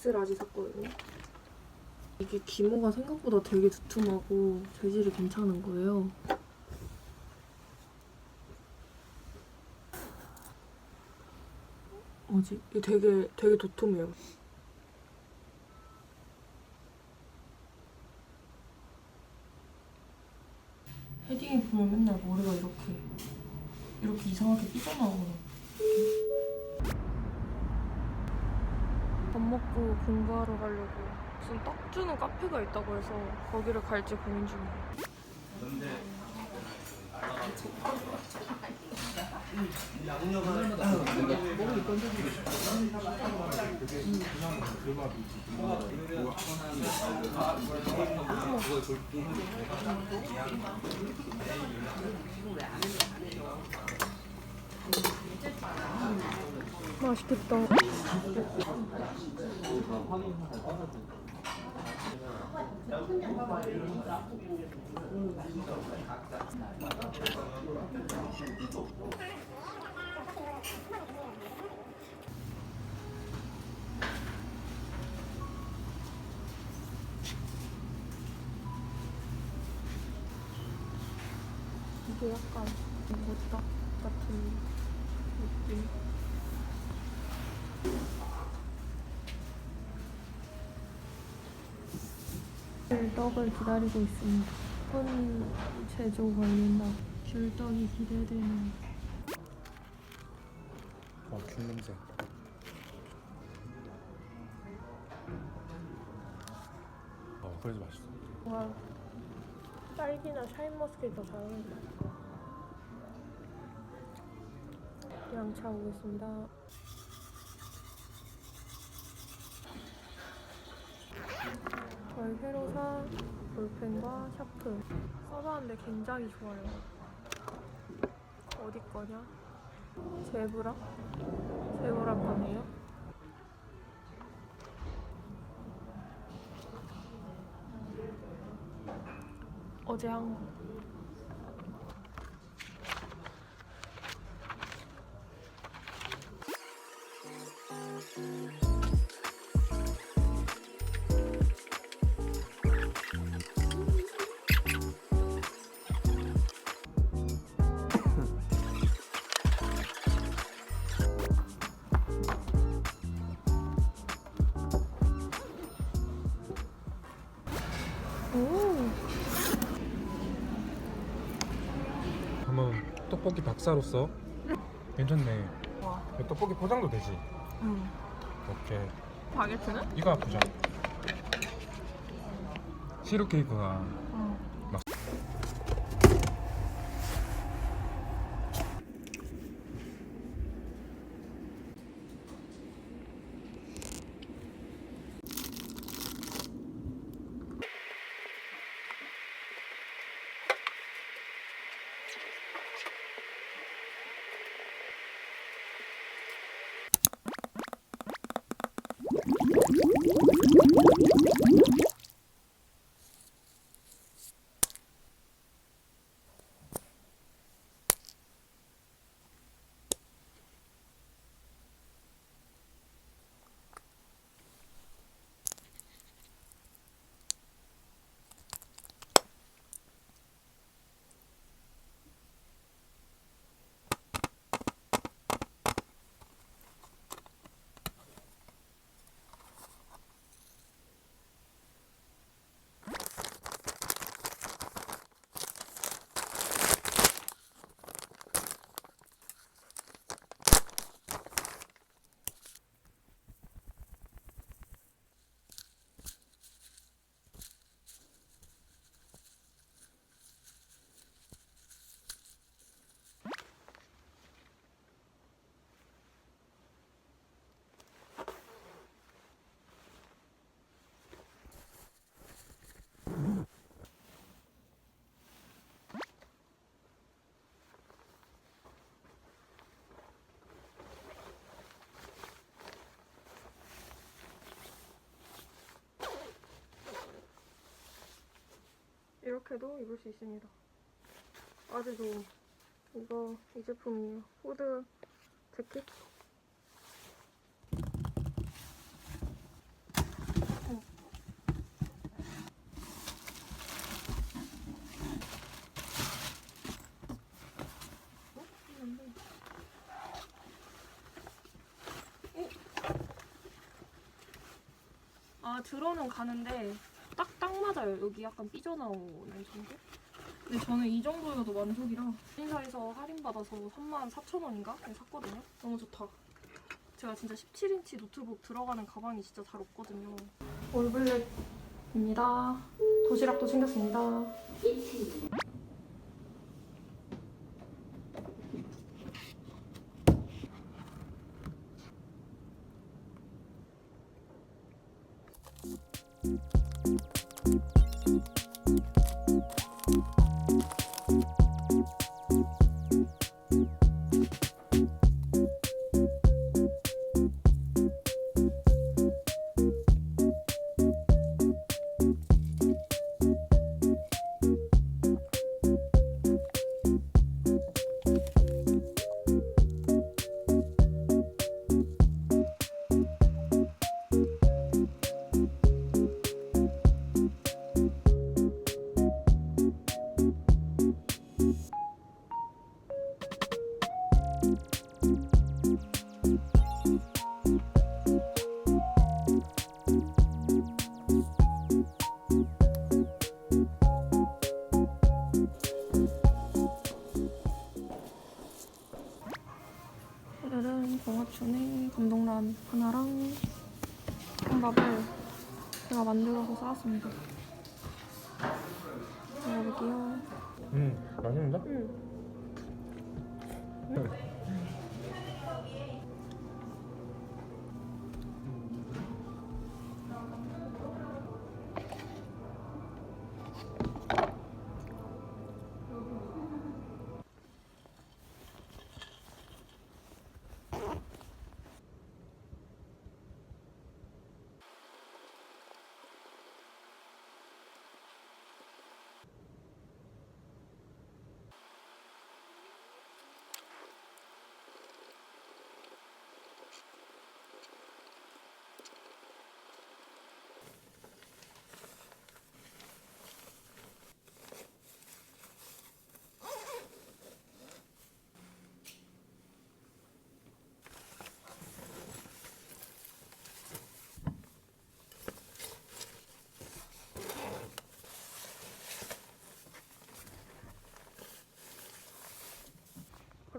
엑스라지 샀거든요. 이게 기모가 생각보다 되게 두툼하고 재질이 괜찮은 거예요. 뭐지? 이게 되게 되게 도톰해요. 헤딩에 보면 맨날 머리가 이렇게 이렇게 이상하게 삐져나오거든요. 밥 먹고 공부하러 가려고 무슨 떡 주는 카페가 있다고 해서 거기를 갈지 고민 중이에요. 맛있겠다. 이게 약간 모딱 같은. 귤떡을 기다리고 있습니다. 손 제조 걸린다. 귤떡이 기대되는. 어, 귤 냄새. 어, 그래도 맛있어. 와, 딸기나 샤인머스켓이 더잘 어울린다. 양차 오겠습니다. 저희 산 볼펜과 샤프 써봤는데 굉장히 좋아요. 어디 거냐? 제브라? 제브라 거네요. 어제 한 거. 한번 떡볶이 박사로서 괜찮네. 와. 떡볶이 포장도 되지. 응. 오케이. 바게트는? 이거 포장. 시루 케이크가 응. 이렇게도 입을 수 있습니다. 아주 좋은 이거 이 제품이에요. 후드 갈게. 아 들어는 가는데 딱딱 맞아요. 여기 약간 삐져나오는 정도? 근데 저는 이 정도여도 만족이라 인사에서 할인받아서 34,000원인가? 샀거든요. 너무 좋다. 제가 진짜 17인치 노트북 들어가는 가방이 진짜 잘 없거든요. 올블랙입니다. 도시락도 챙겼습니다. 동화춘에 감동란 하나랑 콩밥을 제가 만들어서 싸왔습니다. 먹어볼게요. 음 맛있는데? 응.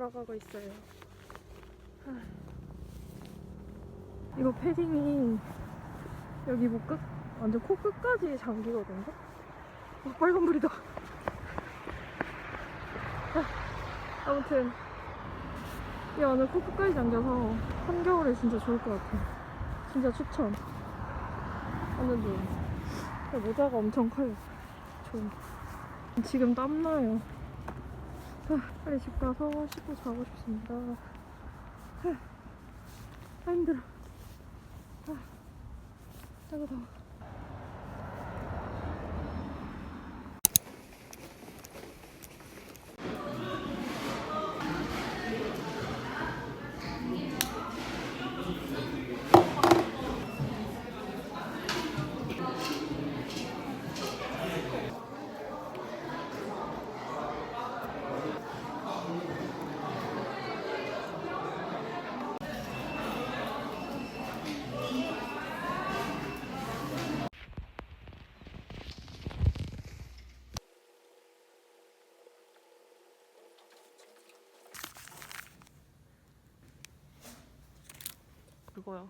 걸어가고 있어요. 하. 이거 패딩이 여기 목 끝, 완전 코 끝까지 잠기거든요. 어, 빨간 불이다. 아, 아무튼 이 안에 코 끝까지 잠겨서 한겨울에 진짜 좋을 것 같아요. 진짜 추천. 완전 좋은. 모자가 엄청 커요. 좋은. 지금 땀나요. 아, 빨리 집 가서 씻고 자고 싶습니다. 아, 아 힘들어. 아, 아이고 더워. 그거야.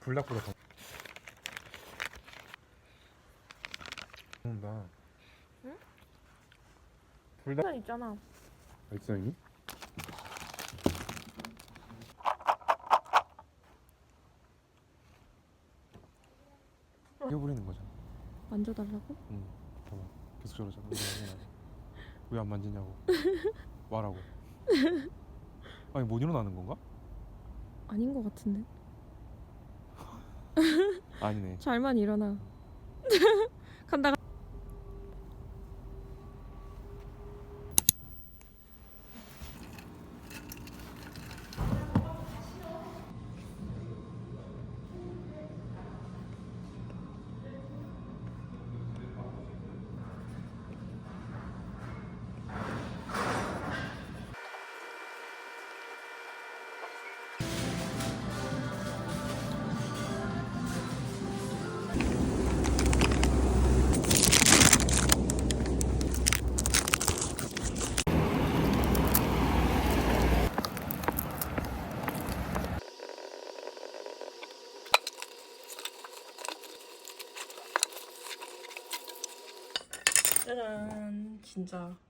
불닭보다 더 먹는다 응? 불닭 산 있잖아. 백성이? 이겨버리는 거잖아 만져달라고? 응 봐봐 계속 저러잖아 왜안 만지냐고 말하고 아니 못 일어나는 건가? 아닌 것 같은데. 아니네 잘만 일어나. 짜잔 진짜 대